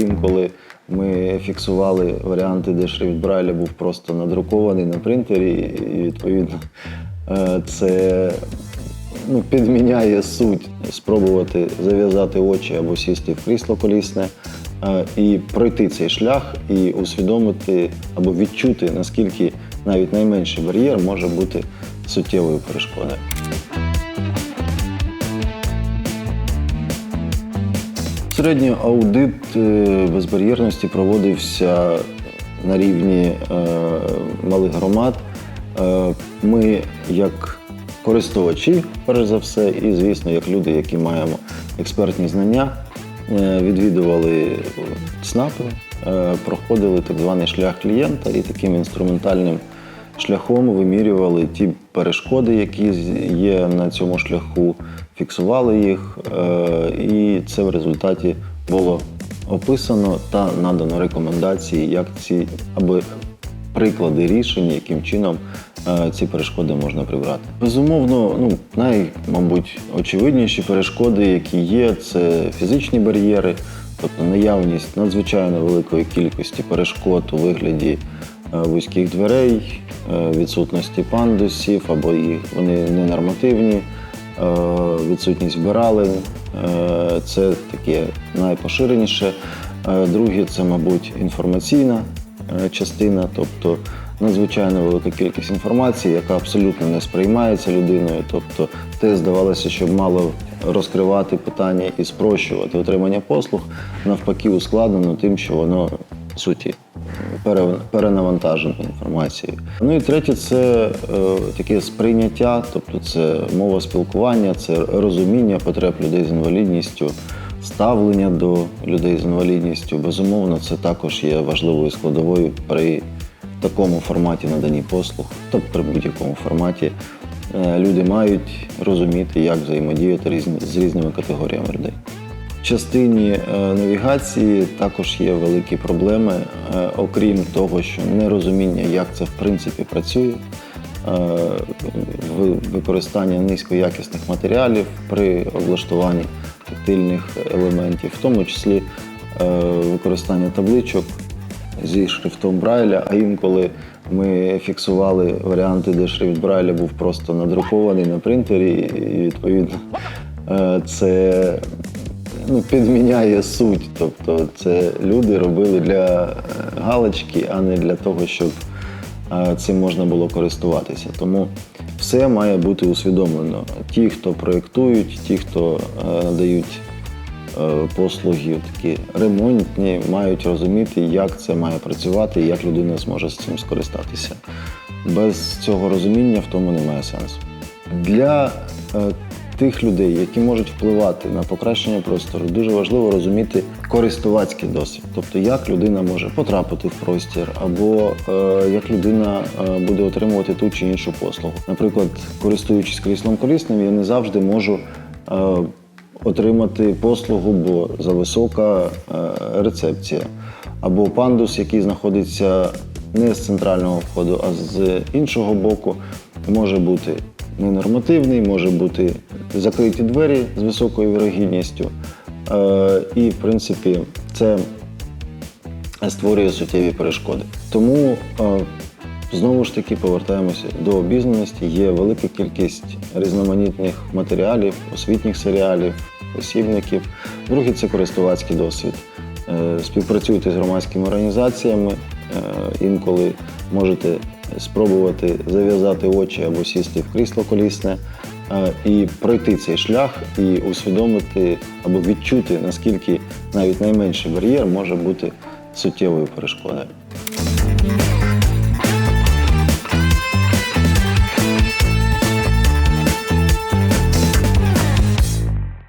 інколи ми фіксували варіанти, де шрифт Брайля був просто надрукований на принтері, і відповідно е, це ну, підміняє суть спробувати зав'язати очі або сісти в крісло колісне е, і пройти цей шлях, і усвідомити або відчути, наскільки навіть найменший бар'єр може бути суттєвою перешкодою. Середньо аудит е, безбар'єрності проводився на рівні е, малих громад. Е, Ми, як користувачі, перш за все, і, звісно, як люди, які маємо експертні знання, відвідували ЦНАПи, проходили так званий шлях клієнта і таким інструментальним шляхом вимірювали ті перешкоди, які є на цьому шляху, фіксували їх, е, і це в результаті було описано та надано рекомендації, як ці або приклади рішень, яким чином е, ці перешкоди можна прибрати. Безумовно, ну най, мабуть, очевидніші перешкоди, які є, це фізичні бар'єри, тобто наявність надзвичайно великої кількості перешкод у вигляді вузьких дверей, е, відсутності пандусів або їх вони ненормативні, е, відсутність вбиралень. Е, Це таке найпоширеніше. Е, Друге, це, мабуть, інформаційна е, частина, тобто надзвичайно велика кількість інформації, яка абсолютно не сприймається людиною. Тобто, те здавалося, щоб мало розкривати питання і спрощувати отримання послуг, навпаки, ускладнено тим, що воно суті пере- перенавантажено інформацією. Ну і третє, це е, таке сприйняття, тобто це мова спілкування, це розуміння потреб людей з інвалідністю, ставлення до людей з інвалідністю. Безумовно, це також є важливою складовою при такому форматі наданні послуг, тобто при будь-якому форматі. е, Люди мають розуміти, як взаємодіяти з різними категоріями людей. Частині е, навігації також є великі проблеми, е, окрім того, що нерозуміння, як це в принципі працює, е, використання низькоякісних матеріалів при облаштуванні тактильних елементів, в тому числі використання табличок зі шрифтом Брайля, а інколи ми фіксували варіанти, де шрифт Брайля був просто надрукований на принтері, і відповідно це ну, підміняє суть. Тобто це люди робили для е, галочки, а не для того, щоб е, цим можна було користуватися. Тому все має бути усвідомлено. Ті, хто проєктують, ті, хто надають е, послуги такі ремонтні, мають розуміти, як це має працювати і як людина зможе з цим скористатися. Без цього розуміння в тому немає сенсу. Для тих людей, які можуть впливати на покращення простору, дуже важливо розуміти користувацький досвід, тобто як людина може потрапити в простір, або е, як людина е, буде отримувати ту чи іншу послугу. Наприклад, користуючись кріслом колісним, я не завжди можу. е, Отримати послугу, бо зависока е, рецепція, або пандус, який знаходиться не з центрального входу, а з іншого боку, може бути ненормативний, може бути закриті двері з високою вірогідністю. Е, І, в принципі, це створює суттєві перешкоди. Тому е, знову ж таки повертаємося до обізнаності. Є велика кількість різноманітних матеріалів, освітніх серіалів, посібників. Друге це користувацький досвід. Е, Співпрацюйте з громадськими організаціями. Е, Інколи можете спробувати зав'язати очі або сісти в крісло колісне е, і пройти цей шлях, і усвідомити або відчути, наскільки навіть найменший бар'єр може бути суттєвою перешкодою.